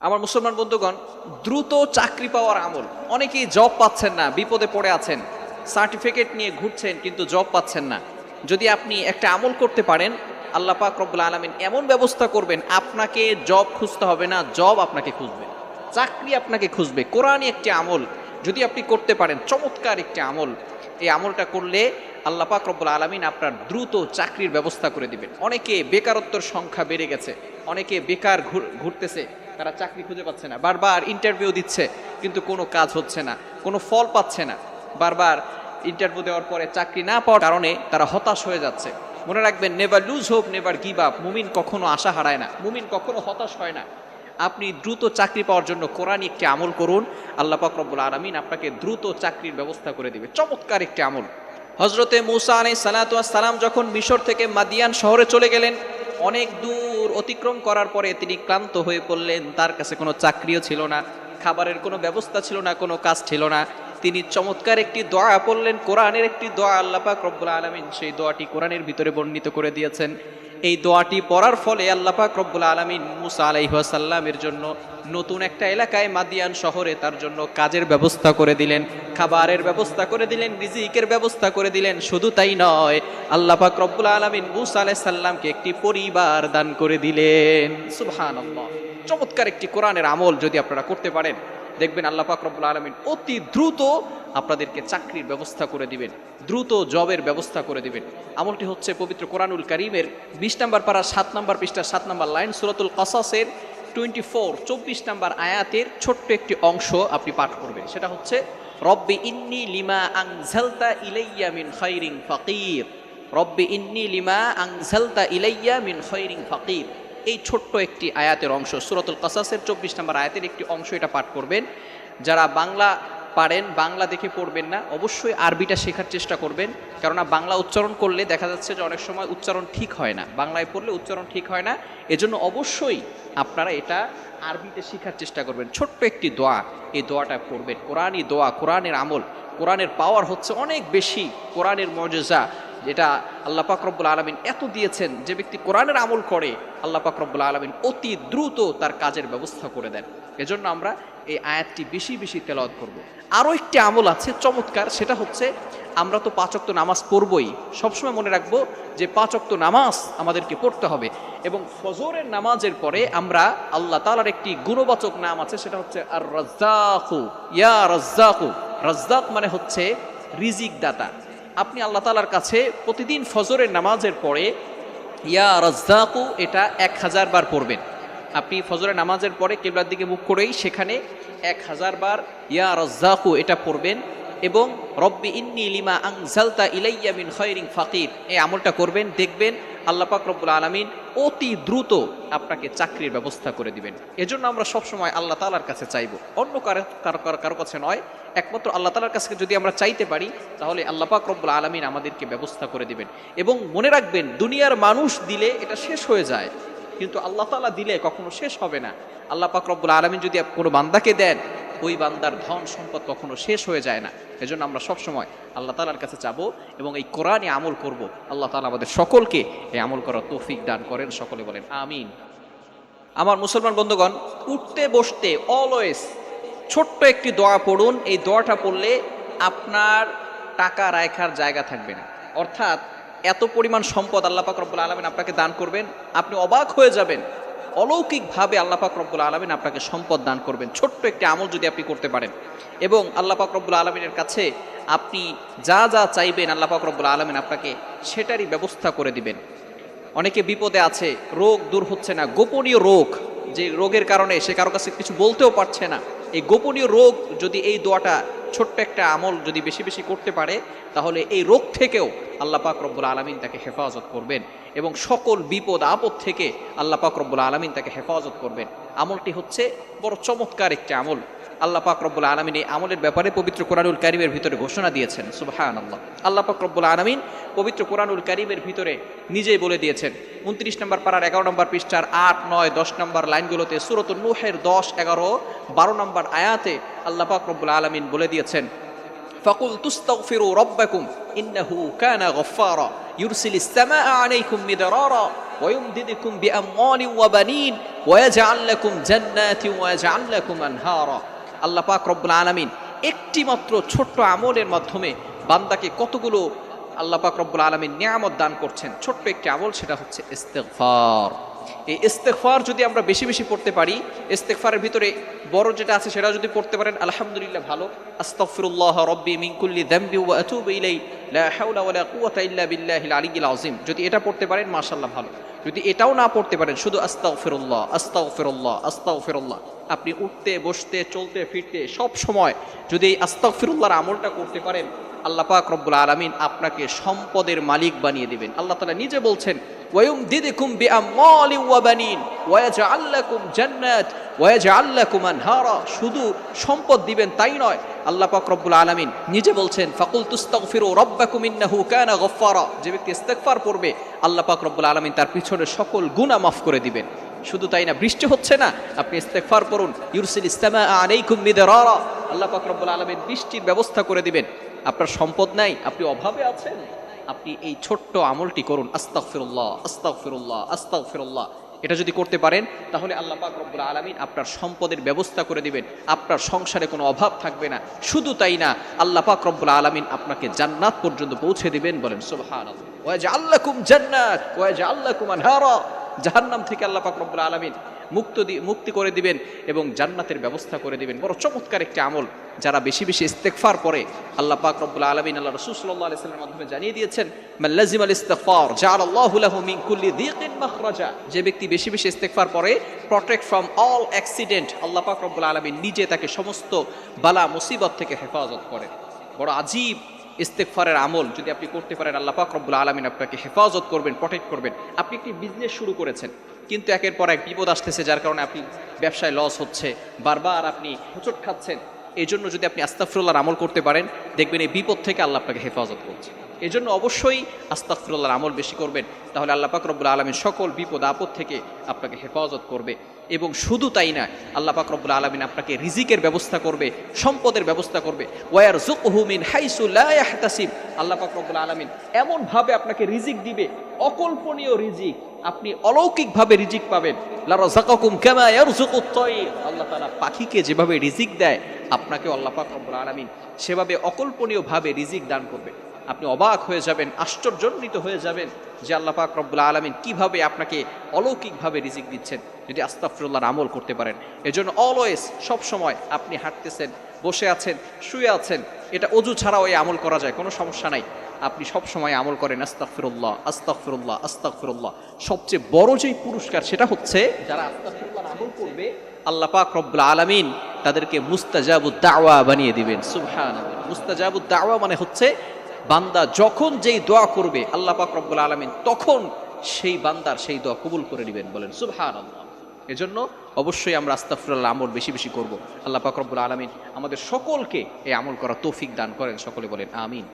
আমার মুসলমান বন্ধুগণ, দ্রুত চাকরি পাওয়ার আমল। অনেকেই জব পাচ্ছেন না, বিপদে পড়ে আছেন। সার্টিফিকেট নিয়ে ঘুরছেন, কিন্তু জব পাচ্ছেন না। যদি আপনি একটা আমল করতে পারেন, আল্লাহ পাক রব্বুল আলমিন এমন ব্যবস্থা করবেন, আপনাকে জব খুঁজতে হবে না জব আপনাকে খুঁজবে। চাকরি আপনাকে খুঁজবে। কোরআনই একটি আমল। যদি আপনি করতে পারেন, চমৎকার একটি আমল। এই আমলটা করলে আল্লাহ পাক রব্বুল আলমিন আপনার দ্রুত চাকরির ব্যবস্থা করে দিবেন। অনেকে বেকারত্বর সংখ্যা বেড়ে গেছে, অনেকে বেকার ঘুর- ঘুরতেছে। তারা চাকরি খুঁজে পাচ্ছে না। বারবার ইন্টারভিউ দিচ্ছে, কিন্তু কোনো কাজ হচ্ছে না, কোনো ফল পাচ্ছে না। বারবার ইন্টারভিউ দেওয়ার পরে চাকরি না পাওয়ার কারণে তারা হতাশ হয়ে যাচ্ছে। মনে রাখবেন never lose hope never give up মুমিন কখনো আশা হারায় না। মুমিন কখনো হতাশ হয় না। আপনি দ্রুত চাকরি পাওয়ার জন্য কোরআন একটি আমল করুন, আল্লাহ পাক রব্বুল আলমিন আপনাকে দ্রুত চাকরির ব্যবস্থা করে দিবে। চমৎকার একটি আমল। হজরতে মুসা আলাই সালাম যখন মিশর থেকে মাদিয়ান শহরে চলে গেলেন, অনেক দূর অতিক্রম করার পরে তিনি ক্লান্ত হয়ে পড়লেন। তার কাছে কোনো চাকরিও ছিল না, খাবারের কোনো ব্যবস্থা ছিল না, কোনো কাজ ছিল না। তিনি চমৎকার একটি দোয়া পড়লেন, কোরআনের একটি দোয়া আল্লাপাক রব্বুল আলমিন। সেই দোয়াটি কোরআনের ভিতরে বর্ণিত করে দিয়েছেন। এই দোয়াটি পড়ার ফলে আল্লাহ পাক রব্বুল আলমিন মুসা আলাইহাসাল্লামের জন্য নতুন একটা এলাকায় মাদিয়ান শহরে তার জন্য কাজের ব্যবস্থা করে দিলেন, খাবারের ব্যবস্থা করে দিলেন, রিজিকের ব্যবস্থা করে দিলেন। শুধু তাই নয়, আল্লাহ পাক রব্বুল আলমিন মুসা আলাইসাল্লামকে একটি পরিবার দান করে দিলেন। সুবহান চমৎকার একটি কোরআনের আমল যদি আপনারা করতে পারেন। দেখবেন আল্লাহ রব্বুল আলমিন অতি দ্রুত আপনাদেরকে চাকরির ব্যবস্থা করে দিবেন, দ্রুত জবের ব্যবস্থা করে দিবেন। আমলটি হচ্ছে পবিত্র কোরআনুল করিমের বিশ নম্বর পারা সাত নম্বর পৃষ্ঠা সাত নম্বর লাইন সুরতুল কসাসের টোয়েন্টি ফোর চব্বিশ নম্বর আয়াতের ছোট্ট একটি অংশ আপনি পাঠ করবেন। সেটা হচ্ছে, রব্বি ইন্নি লিমা আংঝালতা ইলাইয়া মিন খৈরিং ফকির। রব্বি ইন্নি লিমা আংঝালতা ইলাইয়া মিন খৈরিং ফকির। এই ছোট্ট একটি আয়াতের অংশ, সুরতুল কাসাসের চব্বিশ নম্বর আয়াতের একটি অংশ এটা পাঠ করবেন। যারা বাংলা পারেন, বাংলা দেখে পড়বেন না, অবশ্যই আরবিটা শেখার চেষ্টা করবেন। কেননা বাংলা উচ্চারণ করলে দেখা যাচ্ছে যে অনেক সময় উচ্চারণ ঠিক হয় না। বাংলায় পড়লে উচ্চারণ ঠিক হয় না। এজন্য অবশ্যই আপনারা এটা আরবিতে শেখার চেষ্টা করবেন। ছোট্ট একটি দোয়া, এই দোয়াটা পড়বেন। কোরআনই দোয়া, কোরআনের আমল। কোরআনের পাওয়ার হচ্ছে অনেক বেশি। কোরআনের মর্যাদা যেটা আল্লাহ পাকরব্বুল আলমিন এত দিয়েছেন যে ব্যক্তি কোরআনের আমল করে, আল্লাহ পাকরব্বুল আলমিন অতি দ্রুত তার কাজের ব্যবস্থা করে দেন। এজন্য আমরা এই আয়াতটি বেশি বেশি তেলাওয়াত করব। আরও একটি আমল আছে চমৎকার, সেটা হচ্ছে আমরা তো পাঁচক্ত নামাজ পড়বই। সবসময় মনে রাখব যে পাঁচক্ত নামাজ আমাদেরকে পড়তে হবে এবং ফজরের নামাজের পরে আমরা আল্লাহ তালার একটি গুণবাচক নাম আছে, সেটা হচ্ছে আর রাজ্জাকু ইয়া রাজ্জাকু। রাজ্জাক মানে হচ্ছে রিজিক দাতা আপনি আল্লাহ তালার কাছে প্রতিদিন ফজরের নামাজের পরে, ইয়া রাজ্জাকু, এটা এক হাজার বার পড়বেন। আপনি ফজরের নামাজের পরে কেবলার দিকে মুখ করেই সেখানে এক হাজার বার ইয়া রাজ্জাকু এটা পড়বেন। এবং রব্বি ইন্নি লিমা আংজালতা ইলাইয়া মিন খয়রিং ফাকির। এই আমলটা করবেন, দেখবেন আল্লাহ পাক রব্বুল আলমিন অতি দ্রুত আপনাকে চাকরির ব্যবস্থা করে দিবেন। এজন্য আমরা সবসময় আল্লাহ তালার কাছে চাইব। অন্য কারও কারও কাছে নয়, একমাত্র আল্লাহ তালার কাছে যদি আমরা চাইতে পারি, তাহলে আল্লাহ পাক রব্বুল আলমিন আমাদেরকে ব্যবস্থা করে দিবেন। এবং মনে রাখবেন, দুনিয়ার মানুষ দিলে এটা শেষ হয়ে যায়, কিন্তু আল্লাহ তালা দিলে কখনো শেষ হবে না। আল্লাহ পাক রব্বুল আলমিন যদি কোনো বান্দাকে দেন ওই বান্দার ধন সম্পদ কখনো শেষ হয়ে যায় না। এজন্য আমরা সবসময় আল্লাহ তালার কাছে চাবো এবং এই কোরআনে আমল করব। আল্লাহ তালা আমাদের সকলকে এই আমল করার তৌফিক দান করেন, সকলে বলেন, আমিন। আমার মুসলমান বন্ধুগণ, উঠতে বসতে অলওয়েজ ছোট্ট একটি দোয়া পড়ুন। এই দোয়াটা পড়লে আপনার টাকা রাখার জায়গা থাকবে না। অর্থাৎ এত পরিমাণ সম্পদ আল্লাহ পাক আলমিন আপনাকে দান করবেন, আপনি অবাক হয়ে যাবেন। অলৌকিকভাবে আল্লাহ পাক রব্বুল আলমিন আপনাকে সম্পদ দান করবেন। ছোট্ট একটি আমল যদি আপনি করতে পারেন। এবং আল্লাহ পাক রব্বুল আলমিনের কাছে আপনি যা যা চাইবেন আল্লাহ পাক রব্বুল আলমিন আপনাকে সেটারই ব্যবস্থা করে দিবেন। অনেকে বিপদে আছে, রোগ দূর হচ্ছে না, গোপনীয় রোগ যে রোগের কারণে সে কারও কাছে কিছু বলতেও পারছে না। এই গোপনীয় রোগ যদি এই দোয়াটা ছোট্ট একটা আমল যদি বেশি বেশি করতে পারে, তাহলে এই রোগ থেকেও আল্লাহ পাক রব্বুল আলমিন তাকে হেফাজত করবেন এবং সকল বিপদ আপদ থেকে আল্লাহ পাক রব্বুল আলমিন তাকে হেফাজত করবেন। আমলটি হচ্ছে বড় চমৎকার একটি আমল। আল্লাহ পাক রব্বুল আলমিন এই আমলের ব্যাপারে পবিত্র কোরআনুল কারিমের ভিতরে ঘোষণা দিয়েছেন সুবাহান আল্লাহ আল্লাহ পাক রব্বুল আলমিন পবিত্র কোরআনুল কারিমের ভিতরে নিজেই বলে দিয়েছেন উনত্রিশ নম্বর পাড়ার এগারো নম্বর পৃষ্ঠার আট নয় দশ নম্বর লাইনগুলোতে সুরত নুহের দশ এগারো বারো নম্বর আয়াতে আল্লাহ পাক রব্বুল আলমিন বলে দিয়েছেন ফকুল তুস্তাগফিরু রব্বাকুম ইন্নাহু কানা গফফারা يرسل السماء عليكم مدرارا ويمددكم بأموال وبنين ويجعل لكم جنات ويجعل لكم أنهارا আল্লাহ পাক রব্বুল আলামিন একটি মাত্র ছোট্ট আমলের মাধ্যমে বান্দাকে কতগুলো আল্লাহ পাক রব্বুল আলামিন নিয়ামত দান করছেন। ছোট্ট একটি আমল সেটা হচ্ছে ইস্তেগফার। এই ইস্তেগফার যদি আমরা বেশি বেশি পড়তে পারি, ইস্তেগফারের ভিতরে বড় যেটা আছে সেটা যদি পড়তে পারেন, আলহামদুলিল্লাহ ভালো। আস্তাগফিরুল্লাহ রব্বি মিন কুল্লি যামবি ওয়া আতুবু ইলাই লা হাওলা ওয়ালা কুওয়াতা ইল্লা বিল্লাহিল আলিয়্যিল আযীম। যদি এটা পড়তে পারেন, মাশাআল্লাহ ভালো। যদি এটাও না পড়তে পারেন, শুধু আস্তাগফিরুল্লাহ আস্তাগফিরুল্লাহ আস্তাগফিরুল্লাহ। আপনি উঠতে, বসতে, চলতে, ফিরতে, সব সময় যদি এই আস্তাগফিরুল্লাহর আমলটা করতে পারেন, আল্লাহ পাক রব্বুল আলামিন আপনাকে সম্পদের মালিক বানিয়ে দিবেন। আল্লাহ তালা নিজে বলছেন, ওয়ায়ুমদিদকুম বিআমওয়ালিন ওয়া বানিন, ওয়ায়াজআল লাকুম জান্নাত, ওয়ায়াজআল লাকুম আনহারা। শুধু সম্পদ দিবেন তাই নয় আল্লাহ পাক রব্বুল আলামিন নিজে বলছেন ফাকুল তুস্তাগফিরু রাব্বাকুম ইন্নাহু কানা গফফারা। যে ব্যক্তি ইস্তেগফার পড়বে, আল্লাহ পাক রব্বুল আলামিন তার পিছনে সকল গুনাহ মাফ করে দিবেন। শুধু তাই না, বৃষ্টি হচ্ছে না? আপনি ইস্তেগফার করুন ইউরসিল ইসলামা আলাইকুম মিদরারা। আল্লাহ পাক রব্বুল আলামিন বৃষ্টির ব্যবস্থা করে দিবেন। আপনার সম্পদ নাই, আপনি অভাবে আছেন? আপনি এই ছোট্ট আমলটি করুন, আস্তাগফিরুল্লাহ আস্তাগফিরুল্লাহ আস্তাগফিরুল্লাহ। এটা যদি করতে পারেন, তাহলে আল্লাহ পাক রব্বুল আলমিন আপনার সম্পদের ব্যবস্থা করে দিবেন, আপনার সংসারে কোনো অভাব থাকবে না। শুধু তাই না, আল্লাহ পাক রব্বুল আলমিন আপনাকে জান্নাত পর্যন্ত পৌঁছে দিবেন, বলেন সোভান আল্লাহ কুম জান্নাত, ওয়া জাআল্লাকুম আনহারা। জাহান্নাম থেকে আল্লাহ পাক রব্বুল আলামিন মুক্ত মুক্তি করে দিবেন এবং জান্নাতের ব্যবস্থা করে দিবেন। বড় চমৎকার একটি আমল যারা বেশি বেশি ইস্তেগফার পরে আল্লাহ পাক রব্বুল আলামিন আল্লাহ রাসূল সাল্লাল্লাহু আলাইহি ওয়াসাল্লামের মাধ্যমে জানিয়ে দিয়েছেন লাজিমাল ইস্তিগফার জাআলাল্লাহু লাহু মিন কুল্লি যিকিন মাখরাজা। যে ব্যক্তি বেশি বেশি ইস্তেগফার পরে প্রটেক্ট ফ্রম অল অ্যাক্সিডেন্ট আল্লাহ পাক রব্বুল আলামিন নিজে তাকে সমস্ত বালা, মুসিবত থেকে হেফাজত করেন। বড় আজীব ইস্তেগফারের আমল যদি আপনি করতে পারেন, আল্লাহ পাক রব্বুল আলামিন আপনাকে হেফাজত করবেন প্রটেক্ট করবেন। আপনি একটি বিজনেস শুরু করেছেন কিন্তু একের পর এক বিপদ আসতেছে, যার কারণে আপনি ব্যবসায় লস হচ্ছে। বারবার আপনি হোঁচট খাচ্ছেন। এই জন্য যদি আপনি আস্তাফরুল্লাহর আমল করতে পারেন, দেখবেন এই বিপদ থেকে আল্লাহ আপনাকে হেফাজত করছে। এই জন্য অবশ্যই আস্তাফরুল্লাহর আমল বেশি করবেন। তাহলে আল্লাহ পাক রব্বুল আলমীর সকল বিপদ, আপদ থেকে আপনাকে হেফাজত করবে। এবং শুধু তাই না, আল্লাহ পাক রব্বুল আলমিন আপনাকে রিজিকের ব্যবস্থা করবে, সম্পদের ব্যবস্থা করবে। ওয়ার জুকহুমিন হাইসুল্লাহতাসিব আল্লাহ পাক রব্বুল আলমিন এমনভাবে আপনাকে রিজিক দিবে, অকল্পনীয় রিজিক। আপনি অলৌকিকভাবে রিজিক পাবেন। পাখিকে যেভাবে রিজিক দেয়, আপনাকে আল্লাহ পাক রব্বুল আলামিন সেভাবে অকল্পনীয়ভাবে রিজিক দান করবে। আপনি অবাক হয়ে যাবেন আশ্চর্যান্বিত হয়ে যাবেন যে আল্লাহ পাক রব্বুল আলামিন কীভাবে আপনাকে অলৌকিকভাবে রিজিক দিচ্ছেন যদি আস্তাগফিরুল্লাহর আমল করতে পারেন। এজন্য অলওয়েজ সব সময় আপনি হাঁটতেছেন, বসে আছেন, শুয়ে আছেন এটা অজু ছাড়াও এই আমল করা যায়, কোনো সমস্যা নাই। আপনি সব সময় আমল করেন, আস্তাগফিরুল্লাহ আস্তাগফিরুল্লাহ আস্তাগফিরুল্লাহ। সবচেয়ে বড় যেই পুরস্কার সেটা হচ্ছে যারা আস্তাগফিরুল্লাহ আমল করবে, আল্লাহ পাক রব্বুল আলামিন তাদেরকে মুস্তাজাবুদ দাওয়া বানিয়ে দিবেন। সুবহানাল্লাহ। মুস্তাজাবুদ দাওয়া মানে হচ্ছে বান্দা যখন যেই দোয়া করবে, আল্লাহ পাক রব্বুল আলামিন তখন সেই বান্দার সেই দোয়া কবুল করে নেবেন বলেন। সুবহানাল্লাহ। এজন্য অবশ্যই আমরা আস্তাফুল্লাহ আমল বেশি বেশি করব। আল্লাহ পাকরবুল আলমিন আমাদের সকলকে এই আমল করা তৌফিক দান করেন, সকলে বলেন, আমিন।